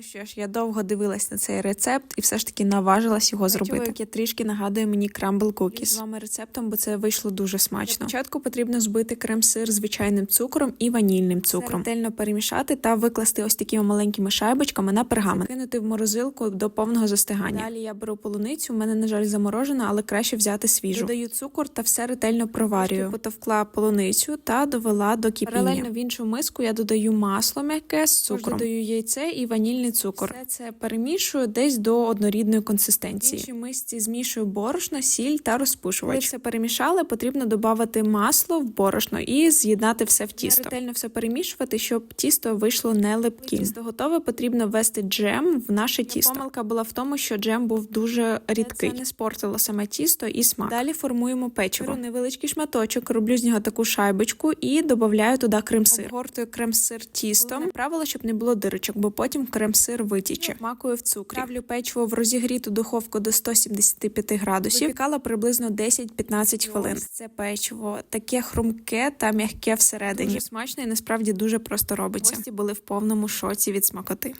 Ну що ж, я довго дивилась на цей рецепт і все ж таки наважилась його зробити. яке трішки нагадує мені крамбл кукіс. З вами рецептом, бо це вийшло дуже смачно. Для початку потрібно збити крем-сир звичайним цукром і ванільним цукром. Це ретельно перемішати та викласти ось такими маленькими шайбочками на пергамент. Кинути в морозилку до повного застигання. Далі я беру полуницю. У мене, на жаль, заморожена, але краще взяти свіжу. Додаю цукор та все ретельно проварюю. Потовкла полуницю та довела до кипіння. Паралельно в іншу миску я додаю масло м'яке з цукром. Додаю яйце і ванільний цукор. Все це перемішую десь до однорідної консистенції. В іншій мисці змішую борошно, сіль та розпушувач. Коли все перемішали, потрібно додати масло в борошно і з'єднати все в тісто. Ретельно все перемішувати, щоб тісто вийшло не липким. Тісто готове, потрібно ввести джем в наше тісто. Помилка була в тому, що джем був дуже рідкий. Це не спортило саме тісто і смак. Далі формуємо печиво. Беру невеличкий шматочок, роблю з нього таку шайбочку і додаю туди крем-сир. Обгортую крем-сир тістом. Правило, щоб не було дирочок, бо потім крем-сир витіче. Макую в цукрі. Ставлю печиво в розігріту духовку до 175 градусів. Випікала приблизно 10-15 хвилин. Ось Це печиво таке хрумке та м'яке всередині. Дуже смачно і насправді дуже просто робиться. Гості були в повному шоці від смакоти.